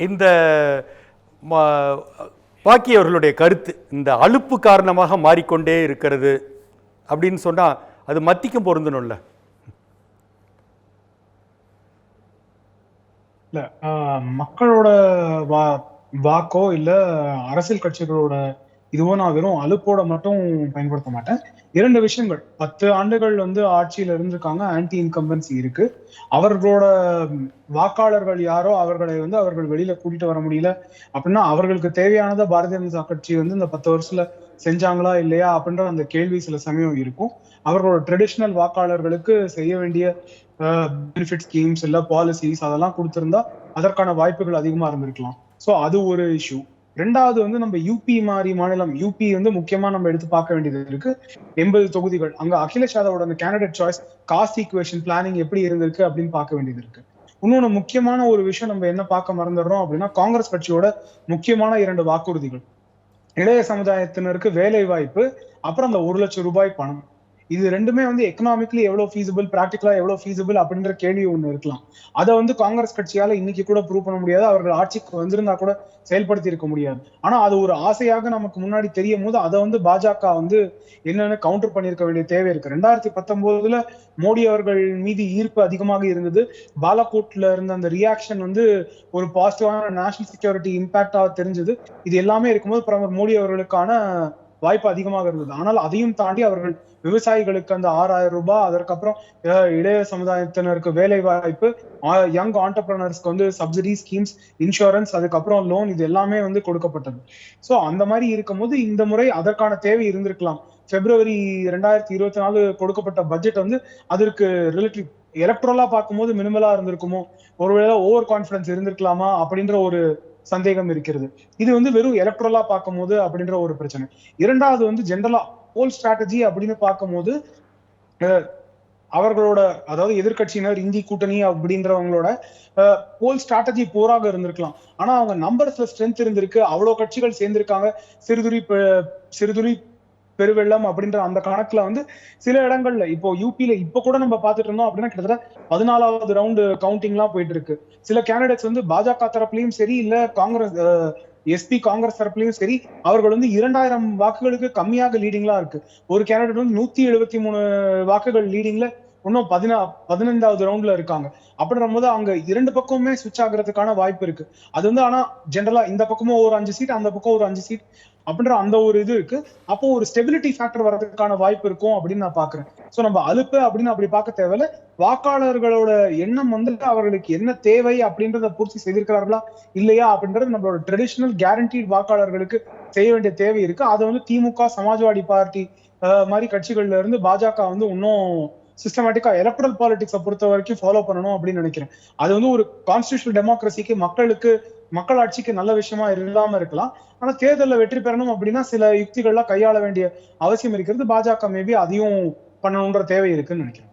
இந்த பாக்கியவர்களுடைய பாக்கி அவர்களுடைய கருத்து இந்த அலுப்பு காரணமாக மாறிக்கொண்டே இருக்கிறது அப்படின்னு சொன்னால் அது மத்திக்கும் பொருந்தணும்ல? இல்லை மக்களோட வா வாக்கோ இல்லை அரசியல் கட்சிகளோட இதுவோ நான் வெறும் அழுப்போட மட்டும் பயன்படுத்த மாட்டேன். இரண்டு விஷயங்கள். பத்து ஆண்டுகள் வந்து ஆட்சியில் இருந்திருக்காங்க. ஆன்டி இன்கம்பன்சி இருக்கு. அவர்களோட வாக்காளர்கள் யாரோ அவர்களை வந்து அவர்கள் வெளியில கூட்டிட்டு வர முடியல. அப்படின்னா அவர்களுக்கு தேவையானதை பாரதிய ஜனதா கட்சி வந்து இந்த பத்து வருஷத்துல செஞ்சாங்களா இல்லையா அப்படின்ற அந்த கேள்வி சில சமயம் இருக்கும். அவர்களோட ட்ரெடிஷ்னல் வாக்காளர்களுக்கு செய்ய வேண்டிய பெனிஃபிட் ஸ்கீம்ஸ் இல்ல பாலிசிஸ் அதெல்லாம் கொடுத்திருந்தா அதற்கான வாய்ப்புகள் அதிகமா இருந்திருக்கலாம். சோ அது ஒரு இஷ்யூ ரெண்டாவது வந்து நம்ம யூபி மாதிரி மாநிலம் யூபி வந்து முக்கியமா நம்ம எடுத்து பார்க்க வேண்டியது இருக்கு. எண்பது தொகுதிகள். அங்க அகிலேஷ் யாதவோட அந்த candidate choice caste equation planning எப்படி இருந்திருக்கு அப்படின்னு பார்க்க வேண்டியது இருக்கு. இன்னொன்னு முக்கியமான ஒரு விஷயம் நம்ம என்ன பார்க்க மறந்துடுறோம் அப்படின்னா காங்கிரஸ் கட்சியோட முக்கியமான இரண்டு வாக்குறுதிகள். இளைய சமுதாயத்தினருக்கு வேலை வாய்ப்பு அப்புறம் அந்த ஒரு லட்சம் ரூபாய் பணம். இது ரெண்டுமே வந்து எக்கனாமிக்லி எவ்வளவு ஃபீஸிபிள் பிராக்டிகலா எவ்வளவு ஃபீஸிபிள் அப்படின்ற கேள்வி ஒண்ணு இருக்கலாம். அதை வந்து காங்கிரஸ் கட்சியால இன்னைக்கு கூட ப்ரூவ் பண்ண முடியாது. அவர்கள் ஆட்சிக்கு வந்திருந்தா கூட செயல்படுத்தி இருக்க முடியாது. ஆனா அது ஒரு ஆசையாக நமக்கு முன்னாடி தெரியும் போது அதை வந்து பாஜக வந்து என்னன்னு கவுண்டர் பண்ணிருக்க வேண்டிய தேவை இருக்கு. ரெண்டாயிரத்தி பத்தொன்பதுல மோடி அவர்கள் மீது ஈர்ப்பு அதிகமாக இருந்தது. பாலகோட்ல இருந்த அந்த ரியாக்ஷன் வந்து ஒரு பாசிட்டிவான நேஷனல் செக்யூரிட்டி இம்பாக்டா தெரிஞ்சது. இது எல்லாமே இருக்கும்போது பிரதமர் மோடி அவர்களுக்கான வாய்ப்பு அதிகமாக இருந்தது. ஆனால் அதையும் தாண்டி அவர்கள் விவசாயிகளுக்கு அந்த ஆறாயிரம் ரூபாய் அதற்கப்புறம் இளைய சமுதாயத்தினருக்கு வேலை வாய்ப்பு யங் ஆண்டர்பிரினர்ஸ்க்கு வந்து சப்சிடி ஸ்கீம்ஸ் இன்சூரன்ஸ் அதுக்கப்புறம் லோன் இது எல்லாமே வந்து கொடுக்கப்பட்டது. சோ அந்த மாதிரி இருக்கும்போது இந்த முறை அதற்கான தேவை இருந்திருக்கலாம். பிப்ரவரி ரெண்டாயிரத்தி இருபத்தி நாலு கொடுக்கப்பட்ட பட்ஜெட் வந்து அதற்கு ரிலேட்டிவ் எலக்ட்ரலா பார்க்கும்போது மினிமலா இருந்திருக்குமோ? ஒருவேளை ஓவர் கான்பிடன்ஸ் இருந்திருக்கலாமா? அப்படின்ற ஒரு சந்தேகம் இருக்கிறது. இது வந்து வெறும் எலக்ட்ரலா பார்க்கும்போது அப்படின்ற ஒரு பிரச்சனை. இரண்டாவது வந்து ஜென்ரலா போல் ஸ்ட்ராட்டஜி அப்படின்னு பார்க்கும்போது அஹ், அவர்களோட அதாவது எதிர்க்கட்சியினர் இந்தி கூட்டணி அப்படின்றவங்களோட போல் ஸ்ட்ராட்டஜி போராக இருந்திருக்கலாம். ஆனா அவங்க நம்பர்ஸ்ல ஸ்ட்ரென்த் இருந்திருக்கு. அவ்வளவு கட்சிகள் சேர்ந்திருக்காங்க. சிறுதுளி பெ- சிறுதுளி பெருவெள்ளம் அப்படின்ற அந்த கணக்குல வந்து சில இடங்கள்ல இப்போ யூபியில இப்ப கூட நம்ம பாத்துட்டு இருந்தோம் அப்படின்னா கிட்டத்தட்ட பதினாலாவது ரவுண்டு கவுண்டிங் எல்லாம் போயிட்டு இருக்கு. சில கேண்டிடேட்ஸ் வந்து பாஜக தரப்புலயும் சரி இல்ல காங்கிரஸ் எஸ்பி காங்கிரஸ் தரப்புலயும் சரி அவர்கள் வந்து இரண்டாயிரம் வாக்குகளுக்கு கம்மியாக லீடிங்லாம் இருக்கு. ஒரு கேண்டிடேட் வந்து நூத்தி எழுபத்தி மூணு வாக்குகள் லீடிங்ல இன்னும் பதினா பதினைந்தாவது ரவுண்ட்ல இருக்காங்க. அப்படின்ற போது அங்க இரண்டு பக்கமுமே சுவிச் ஆகுறதுக்கான வாய்ப்பு இருக்கு. அது வந்து ஆனா ஜென்ரலா இந்த பக்கமும் ஒரு அஞ்சு சீட் அந்த பக்கம் ஒரு அஞ்சு சீட் அப்படின்ற அந்த ஒரு இது இருக்கு. அப்போ ஒரு ஸ்டெபிலிட்டி ஃபேக்டர் வர்றதுக்கான வாய்ப்பு இருக்கும் அப்படின்னு நான் பாக்குறேன். சோ நம்ம அலுப்பு அப்படின்னு அப்படி பார்க்க தேவையில்ல. வாக்காளர்களோட எண்ணம் வந்து அவர்களுக்கு என்ன தேவை அப்படின்றத பூர்த்தி செய்திருக்கிறார்களா இல்லையா அப்படின்றது நம்மளோட ட்ரெடிஷனல் கேரண்டீட் வாக்காளர்களுக்கு செய்ய வேண்டிய தேவை இருக்கு. அதை வந்து திமுக சமாஜ்வாடி பார்ட்டி மாதிரி கட்சிகள்ல இருந்து பாஜக வந்து இன்னும் சிஸ்டமேட்டிக்கா எலக்ட்ரல் பாலிடிக்ஸை பொறுத்த வரைக்கும் ஃபாலோ பண்ணணும் அப்படின்னு நினைக்கிறேன். அது வந்து ஒரு கான்ஸ்டியூஷனல் டெமோக்ரஸிக்கு மக்களுக்கு மக்கள் ஆட்சிக்கு நல்ல விஷயமா இல்லாம இருக்கலாம். ஆனா தேர்தலில் வெற்றி பெறணும் அப்படின்னா சில யுக்திகள்லாம் கையாள வேண்டிய அவசியம் இருக்கிறது. பாஜக மேபி அதையும் பண்ணணுன்ற தேவை இருக்குன்னு நினைக்கிறேன்.